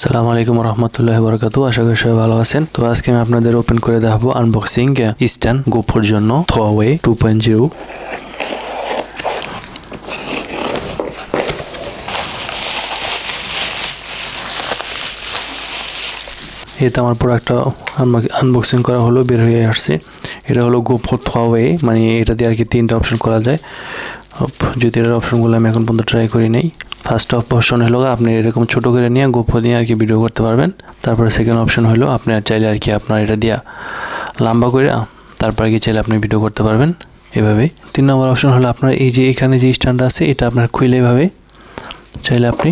আসসালামু আলাইকুম রহমতুল্লাহ বরকাত আশা করি সবাই ভালো আছেন। তো আজকে আমি আপনাদের ওপেন করে দেখাবো আনবক্সিং স্ট্যান্ড গোপোর জন্য থোয়াওয়ে টু পয়েন্ট জিরো এটা আমার প্রোডাক্টটা আনবক্সিং করা হলো, বের হয়ে আসছে। এটা হলো গোপো থোয়াওয়ে মানে এটা দিয়ে আর কি তিনটা অপশন করা যায়। যদি এটার অপশনগুলো আমি এখন পর্যন্ত ট্রাই করি নাই। ফার্স্ট অপশন হলো আপনি এরকম ছোট করে নিয়ে গোপো দিয়ে আর কি ভিডিও করতে পারবেন। তারপরে সেকেন্ড অপশন হলো আপনি আর চাইলে আর কি আপনার এটা দিয়া লম্বা করে তারপর কি চাইলে আপনি ভিডিও করতে পারবেন। এভাবেই। তিন নম্বর অপশন হলো আপনার এই যে এখানে যে স্ট্যান্ড আছে, এটা আপনার খুলে এভাবে চাইলে আপনি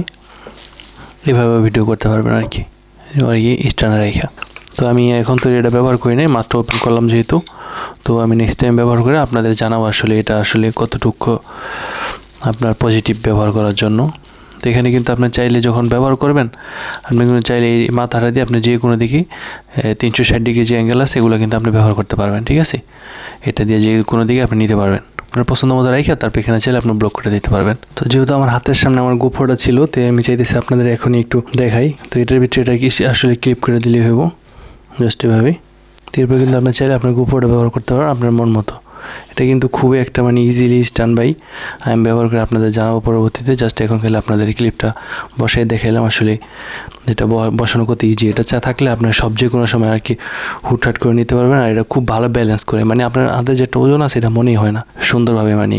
এভাবে ভিডিও করতে পারবেন আর কি। আর কি স্ট্যান্ডে রেখা তো আমি এখন তো এটা ব্যবহার করি নাই, মাত্র ওপেন করলাম যেহেতু। তো আমি নেক্সট টাইম ব্যবহার করে আপনাদের জানাব আসলে এটা আসলে কতটুকু আপনার পজিটিভ ব্যবহার করার জন্য। এখানে কিন্তু আপনি চাইলে যখন ব্যবহার করবেন, আপনি কিন্তু চাইলে এই মাথাটা দিয়ে আপনি যে কোনো দিকে তিনশো ষাট ডিগ্রি যে অ্যাঙ্গেল আছে এগুলো কিন্তু আপনি ব্যবহার করতে পারবেন, ঠিক আছে? এটা দিয়ে যে কোনো দিকে আপনি নিতে পারবেন। আপনার পছন্দ মতো রেখে তারপর এখানে চাইলে আপনি ব্লক করে দিতে পারবেন। তো যেহেতু আমার হাতের সামনে আমার গোফরটা ছিল, তো আমি চাইতেছি আপনাদের এখনই একটু দেখাই। তো এটার ভিতরে এটা কি আসলে ক্লিপ করে দিলেই হইব? জাস্ট এভাবেই। তো এরপর কিন্তু আপনার চাইলে আপনার গোফরটা ব্যবহার করতে পারেন আপনার মন মতো। এটা কিন্তু খুবই একটা মানে ইজিলি স্টান বাই আমি ব্যবহার করে আপনাদের জানাব পরবর্তীতে। জাস্ট এখন খেলে আপনাদের ক্লিপটা বসাই এলাম আসলে। এটা বসানো করতে ইজি এটা চা, থাকলে আপনার সব যে কোনো সময় আর কি হুটহাট করে নিতে পারবেন। আর এটা খুব ভালো ব্যালেন্স করে। মানে আপনার হাতে যেটা ওজন আছে, এটা মনেই হয় না। সুন্দরভাবে মানে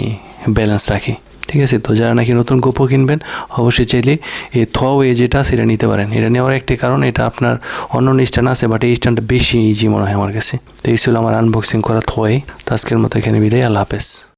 ব্যালেন্স রাখে। ঠিক আছে? তো যারা নাকি নতুন গোপো কিনবেন, অবশ্যই চাইলে এই থ ওয়ে যেটা সেটা নিতে পারেন। এটা নেওয়ার একটি কারণ, এটা আপনার অন্য অন্য স্ট্যান্ড আছে বাট এই স্ট্যান্ডটা বেশি ইজি মনে হয় আমার কাছে। তো এই ছিল আমার আনবক্সিং করা থয়ে তো আজকের মতো এখানে বিদায়, আল্লাহ হাফেজ।